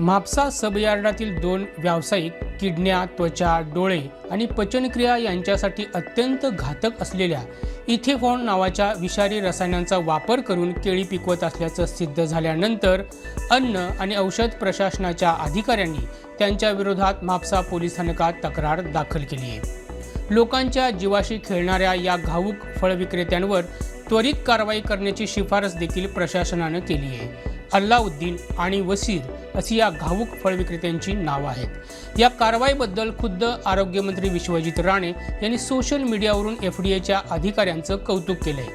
म्हापसा सबयार्डातील दोन व्यावसायिक किडण्या त्वचा डोळे आणि पचनक्रिया यांच्यासाठी अत्यंत घातक असलेल्या इथेफॉन नावाच्या विषारी रसायनांचा वापर करून केळी पिकवत असल्याचं सिद्ध झाल्यानंतर अन्न आणि औषध प्रशासनाच्या अधिकाऱ्यांनी त्यांच्या विरोधात म्हापसा पोलीस स्थानकात तक्रार दाखल केली आहे. लोकांच्या जीवाशी खेळणाऱ्या या घाऊक फळ विक्रेत्यांवर त्वरित कारवाई करण्याची शिफारस देखील प्रशासनानं केली आहे. अल्लाउद्दीन आणि वसीर अशी या घाऊक फळ विक्रेत्यांची नावं आहेत. या कारवाईबद्दल खुद्द आरोग्यमंत्री विश्वजित राणे यांनी सोशल मीडियावरून एफ डी एच्या अधिकाऱ्यांचं कौतुक केलंय.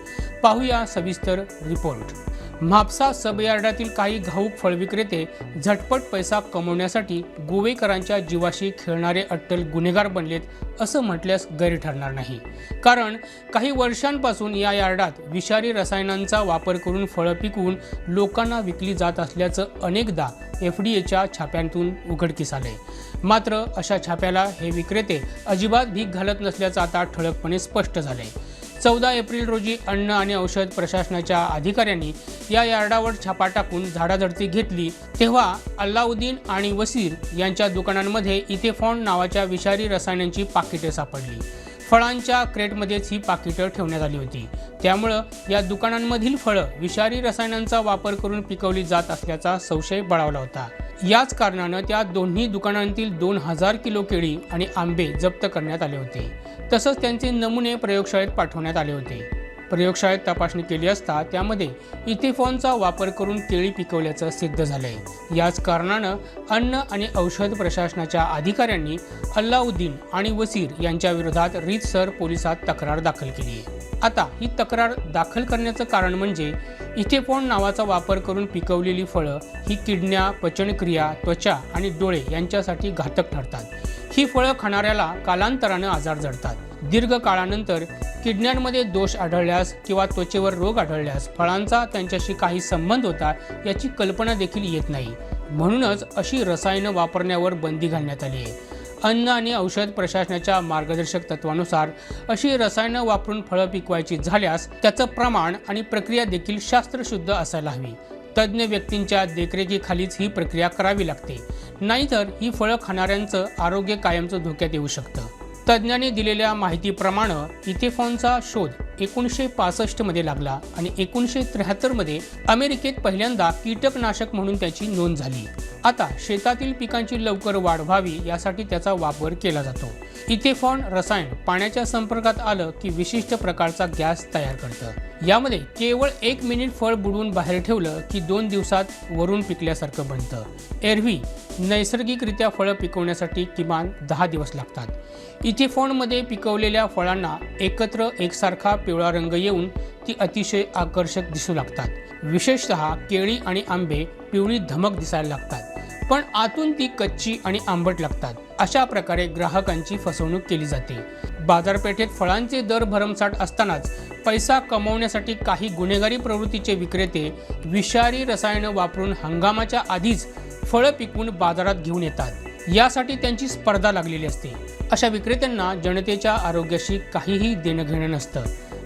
पाहूया सविस्तर रिपोर्ट. म्हापसा सबयार्डातील काही घाऊक फळ विक्रेते झटपट पैसा कमवण्यासाठी गोवेकरांच्या जीवाशी खेळणारे अट्टल गुन्हेगार बनलेत असं म्हटल्यास गैर ठरणार नाही. कारण काही वर्षांपासून या यार्डात विषारी रसायनांचा वापर करून फळं पिकवून लोकांना विकली जात असल्याचं अनेकदा एफ डी एच्या छाप्यांतून उघडकीस आले मात्र अशा छाप्याला हे विक्रेते अजिबात भीक घालत नसल्याचं आता ठळकपणे स्पष्ट झालंय. चौदा एप्रिल रोजी अन्न आणि औषध प्रशासनाच्या अधिकाऱ्यांनी या यार्डावर छापा टाकून झाडाझडती घेतली. तेव्हा अल्लाउद्दीन आणि वसीर यांच्या दुकानांमध्ये इथेफॉन नावाच्या विषारी रसायनांची पाकिटे सापडली. फळांच्या क्रेटमध्येच ही पाकिटं ठेवण्यात आली होती. त्यामुळं या दुकानांमधील फळं विषारी रसायनांचा वापर करून पिकवली जात असल्याचा संशय बळावला होता. याच कारणानं त्या दोन्ही दुकानांतील दोन हजार किलो केळी आणि आंबे जप्त करण्यात आले होते. तसंच त्यांचे नमुने प्रयोगशाळेत पाठवण्यात आले होते. प्रयोगशाळेत तपासणी केली असता त्यामध्ये इथेफॉनचा वापर करून केळी पिकवल्याचं सिद्ध झालंय. याच कारणानं अन्न आणि औषध प्रशासनाच्या अधिकाऱ्यांनी अल्लाउद्दीन आणि वसीर यांच्या विरोधात रीतसर पोलिसात तक्रार दाखल केली आहे आता ही तक्रार दाखल करण्याचं कारण म्हणजे इथेफॉन नावाचा वापर करून पिकवलेली फळं ही किडण्या पचनक्रिया त्वचा आणि डोळे यांच्यासाठी घातक ठरतात. ही फळं खाणाऱ्याला कालांतरानं आजार जडतात. दीर्घ काळानंतर किडण्यांमध्ये दोष आढळल्यास किंवा त्वचेवर रोग आढळल्यास फळांचा त्यांच्याशी काही संबंध होता याची कल्पना देखील येत नाही. म्हणूनच अशी रसायनं वापरण्यावर बंदी घालण्यात आली आहे. अन्न आणि औषध प्रशासनाच्या मार्गदर्शक तत्वानुसार अशी रसायनं वापरून फळं पिकवायची झाल्यास त्याचं प्रमाण आणि प्रक्रिया देखील शास्त्रशुद्ध असायला हवी. तज्ज्ञ व्यक्तींच्या देखरेखीखालीच ही प्रक्रिया करावी लागते. नाहीतर ही फळं खाणाऱ्यांचं आरोग्य कायमचं धोक्यात येऊ शकतं. तज्ज्ञांनी दिलेल्या माहितीप्रमाणे इथेफॉनचा शोध एकोणीसशे पासष्टमध्ये लागला आणि एकोणीसशे त्र्याहत्तरमध्ये अमेरिकेत पहिल्यांदा कीटकनाशक म्हणून त्याची नोंद झाली. आता शेतातील पिकांची लवकर वाढ व्हावी यासाठी त्याचा वापर केला जातो. इथेफॉन रसायन पाण्याच्या संपर्कात आलं की विशिष्ट प्रकारचा गॅस तयार करतं. यामध्ये केवळ एक मिनिट फळ बुडवून बाहेर ठेवलं की दोन दिवसात वरून पिकल्यासारखं बनतं. एरवी नैसर्गिकरित्या फळं पिकवण्यासाठी किमान दहा दिवस लागतात. इथेफॉनमध्ये पिकवलेल्या फळांना एकत्र एकसारखा पिवळा रंग येऊन ती अतिशय आकर्षक दिसू लागतात. विशेषतः केळी आणि आंबे पिवळी धमक दिसायला लागतात. पण आतून ती कच्ची आणि आंबट लागतात. अशा प्रकारे ग्राहकांची फसवणूक केली जाते. बाजारपेठेत फळांचे दर भरमसाठ असतानाच पैसा कमवण्यासाठी काही गुन्हेगारी प्रवृत्तीचे विक्रेते विषारी रसायनं वापरून हंगामाच्या आधीच फळं पिकवून बाजारात घेऊन येतात. यासाठी त्यांची स्पर्धा लागलेली असते. अशा विक्रेत्यांना जनतेच्या आरोग्याशी काहीही देणं घेणं नसतं.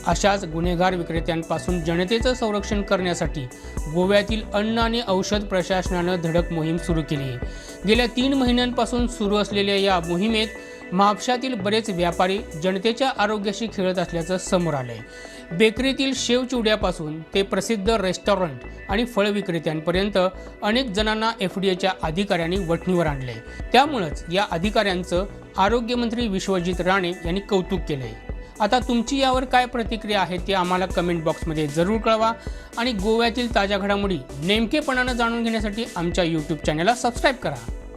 अशाच गुन्हेगार विक्रेत्यांपासून जनतेचं संरक्षण करण्यासाठी गोव्यातील अन्न आणि औषध प्रशासनानं धडक मोहीम सुरू केली. आहे गेल्या तीन महिन्यांपासून सुरू असलेल्या या मोहिमेत म्हापशातील बरेच व्यापारी जनतेच्या आरोग्याशी खेळत असल्याचं समोर आलंय. बेकरीतील शेवचिवड्यापासून ते प्रसिद्ध रेस्टॉरंट आणि फळ विक्रेत्यांपर्यंत अनेक जणांना एफ डी एच्या अधिकाऱ्यांनी वठणीवर आणले त्यामुळंच या अधिकाऱ्यांचं आरोग्यमंत्री विश्वजित राणे यांनी कौतुक केलंय. आता तुमची यावर काय प्रतिक्रिया आहे ते आम्हाला कमेंट बॉक्समध्ये जरूर कळवा. आणि गोव्यातील ताज्या घडामोडी नेमकेपणानं जाणून घेण्यासाठी आमच्या यूट्यूब चॅनलला सबस्क्राईब करा.